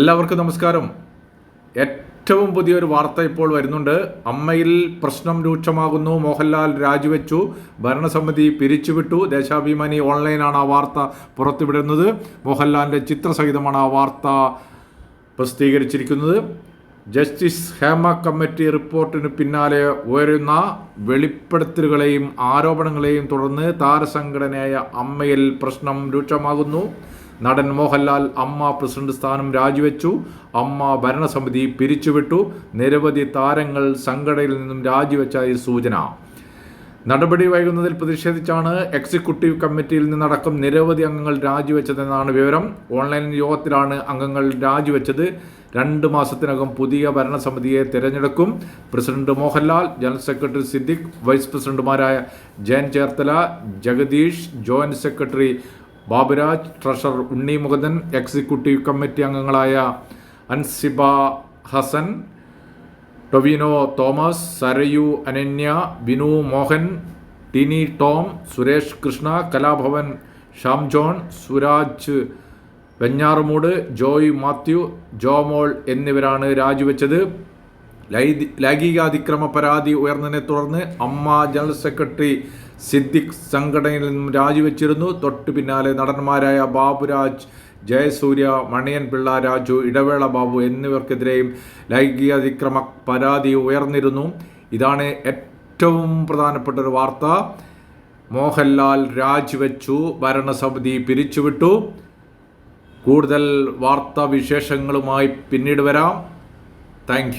എല്ലാവർക്കും നമസ്കാരം. ഏറ്റവും പുതിയൊരു വാർത്ത ഇപ്പോൾ വരുന്നുണ്ട്. അമ്മയിൽ പ്രശ്നം രൂക്ഷമാകുന്നു. മോഹൻലാൽ രാജിവെച്ചു. ഭരണസമിതി പിരിച്ചുവിട്ടു. ദേശാഭിമാനി ഓൺലൈനാണ് ആ വാർത്ത പുറത്തുവിടുന്നത്. മോഹൻലാലിന്റെ ചിത്രസഹിതമാണ് ആ വാർത്ത പ്രസിദ്ധീകരിച്ചിരിക്കുന്നത്. ജസ്റ്റിസ് ഹേമ കമ്മിറ്റി റിപ്പോർട്ടിന് പിന്നാലെ ഉയരുന്ന വെളിപ്പെടുത്തലുകളെയും ആരോപണങ്ങളെയും തുടർന്ന് താരസംഘടനയായ അമ്മയിൽ പ്രശ്നം രൂക്ഷമാകുന്നു. നടൻ മോഹൻലാൽ അമ്മ പ്രസിഡന്റ് സ്ഥാനം രാജിവെച്ചു. അമ്മ ഭരണസമിതി പിരിച്ചുവിട്ടു. നിരവധി താരങ്ങൾ സംഘടനയിൽ നിന്നും രാജിവെച്ചായി സൂചന. നടപടി വൈകുന്നതിൽ പ്രതിഷേധിച്ചാണ് എക്സിക്യൂട്ടീവ് കമ്മിറ്റിയിൽ നിന്നടക്കം നിരവധി അംഗങ്ങൾ രാജിവെച്ചതെന്നാണ് വിവരം. ഓൺലൈൻ യോഗത്തിലാണ് അംഗങ്ങൾ രാജിവെച്ചത്. രണ്ട് മാസത്തിനകം പുതിയ ഭരണസമിതിയെ തിരഞ്ഞെടുക്കും. President Mohanlal general secretary Siddique vice പ്രസിഡന്റുമാരായ Jayan Cherthala Jagadish joint secretary Baburaj treasurer Unni Mukundan executive committee അംഗങ്ങളായ Ansiba Hasan Tovino Thomas Sarayu Ananya Binu Mohan Tini Tom Suresh Krishna Kalabhavan sham John Suraj Venjaramoodu Joy Mathew Jomol എന്നിവരാണ് രാജിവെച്ചത്. ലൈംഗികാതിക്രമ പരാതി ഉയർന്നതിനെ തുടർന്ന് അമ്മ ജനറൽ സെക്രട്ടറി സിദ്ദിഖ് സംഘടനയിൽ നിന്നും രാജിവെച്ചിരുന്നു. തൊട്ടു പിന്നാലെ നടന്മാരായ ബാബുരാജ് ജയസൂര്യ മണിയൻ പിള്ള രാജു ഇടവേള ബാബു എന്നിവർക്കെതിരെയും ലൈംഗികാതിക്രമ പരാതി ഉയർന്നിരുന്നു. ഇതാണ് ഏറ്റവും പ്രധാനപ്പെട്ട ഒരു വാർത്ത. മോഹൻലാൽ രാജിവെച്ചു ഭരണസമിതി പിരിച്ചുവിട്ടു. കൂടുതൽ വാർത്താ വിശേഷങ്ങളുമായി പിന്നീട് വരാം. താങ്ക്